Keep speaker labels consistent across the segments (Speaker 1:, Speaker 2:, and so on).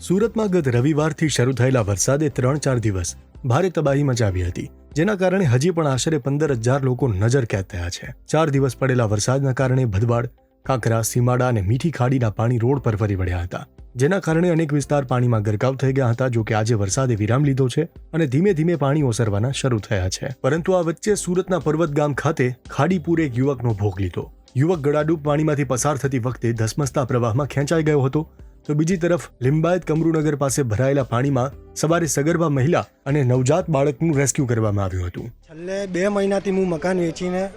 Speaker 1: સુરતમાં ગત રવિવારથી શરૂ થયેલા વરસાદે ત્રણ ચાર દિવસ ભારે તબાહી મચાવી હતી, જેના કારણે હજી પણ આશરે પંદર હજાર લોકો નજર કેદ થયા છે. ચાર દિવસ પડેલા વરસાદના કારણે ભદવાડ કાંકરા સીમાડા અને મીઠી ખાડીના પાણી રોડ પર ફરી વળ્યા હતા, જેના કારણે અનેક વિસ્તાર પાણીમાં ગરકાવ થઈ ગયા હતા જો કે આજે વરસાદે વિરામ લીધો છે અને ધીમે ધીમે પાણી ઓસરવાના શરૂ થયા છે. પરંતુ આ વચ્ચે સુરતના પર્વત ગામ ખાતે ખાડીપુર એક યુવકનો ભોગ લીધો. યુવક ગળાડૂબ પાણીમાંથી પસાર થતી વખતે ધસમસતા પ્રવાહમાં ખેંચાઈ ગયો હતો તો બીજી તરફ લિંબાયત કમરૂનગર પાસે ભરાયેલા પાણીમાં સવારે સગર્ભા મહિલા અને નવજાત બાળકનું રેસ્ક્યુ કરવામાં આવ્યું હતું.
Speaker 2: છેલ્લે બે મહિનાથી હું મકાન વેચીને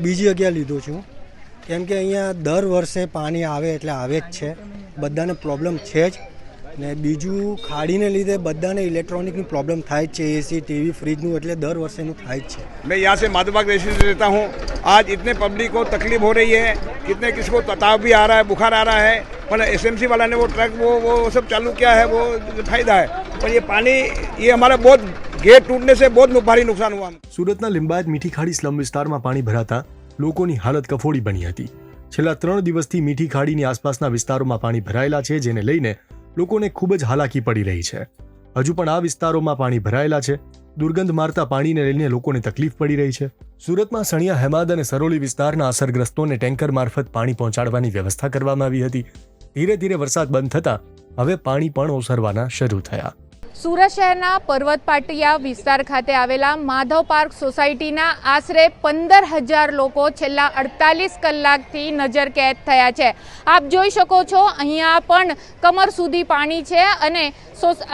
Speaker 2: બીજી જગ્યા લીધો છું. કેમ કે અહીંયા દર વર્ષે પાણી આવે એટલે આવે જ છે. બધાને પ્રોબ્લેમ છે જ. ને બીજું ખાડીને લીધે બધાને ઇલેક્ટ્રોનિકની પ્રોબ્લેમ થાય જ છે. એસી ટીવી ફ્રીજનું એટલે દર વર્ષેનું થાય જ છે.
Speaker 3: મેં યા માધુબાગ રહેતા હું. आज इतने पब्लिक को तकलीफ हो रही है कितने किसको ताव भी आ रहा है बुखार आ रहा है पर एसएमसी वाला ने वो ट्रक वो वो सब चालू किया है वो फायदा है पर ये पानी ये हमारा बहुत गेट टूटने से बहुत नु- भारी नुकसान हुआ हमको
Speaker 1: સુરતના લિંબાયત મીઠી ખાડી સ્લમ વિસ્તારમાં પાણી ભરાતા લોકોની હાલત કફોડી બની હતી છેલ્લા ત્રણ દિવસથી મીઠી ખાડીની આસપાસના વિસ્તારોમાં પાણી ભરાયેલા છે જેને લઈને લોકોને ખૂબ જ હાલાકી પડી રહી છે હજુ પણ આ વિસ્તારોમાં પાણી ભરાયેલા છે દુર્ગંધ મારતા પાણીને લઈને લોકોને તકલીફ પડી રહી છે. સુરતમાં સણિયા હેમાદ અને સરોલી વિસ્તારના અસરગ્રસ્તોને ટેન્કર મારફત પાણી પહોંચાડવાની વ્યવસ્થા કરવામાં આવી હતી. ધીરે ધીરે વરસાદ બંધ થતાં હવે પાણી પણ ઓસરવાના શરૂ થયા.
Speaker 4: સુરત શહેરના પર્વત પાટિયા વિસ્તાર ખાતે આવેલા માધવ પાર્ક સોસાયટીના આશરે પંદર હજાર લોકો છેલ્લા અડતાલીસ કલાકથી નજર કેદ થયા છે. આપ જોઈ શકો છો, અહીંયા પણ કમર સુધી પાણી છે અને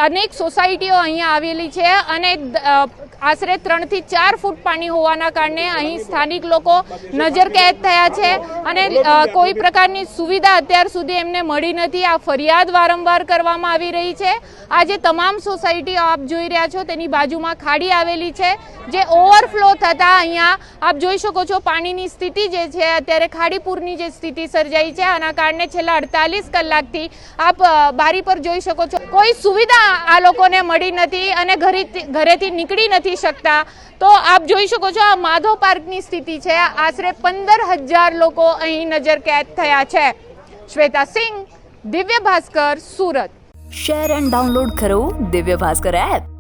Speaker 4: અનેક સોસાયટીઓ અહીંયા આવેલી છે અને આશરે ત્રણથી ચાર ફૂટ પાણી હોવાના કારણે અહીં સ્થાનિક લોકો નજર કેદ થયા છે અને કોઈ પ્રકારની સુવિધા અત્યાર સુધી એમને મળી નથી. આ ફરિયાદ વારંવાર કરવામાં આવી રહી છે. આજે તમામ સોસાયટી આપ જોઈ રહ્યા છો, તેની બાજુમાં ખાડી આવેલી છે. જે ઓવરફ્લો થતાં અહીંયા, આપ જોઈ શકો છો પાણીની સ્થિતિ જે છે, અત્યારે ખાડીપુરની જે સ્થિતિ સર્જાઈ છે, આના કારણે છેલ્લા અડતાલીસ કલાકથી આપ બારી પર જોઈ શકો છો. કોઈ સુવિધા આ લોકોને મળી નથી અને ઘરેથી નીકળી નથી શકતા. તો આપ જોઈ શકો છો આ માધવ પાર્કની સ્થિતિ છે. આશરે પંદર હજાર લોકો અહીં નજર કેદ થયા છે. Shweta Singh, Divya Bhaskar, Surat.
Speaker 5: Share and download કરો દિવ્ય ભાસ્કર એપ.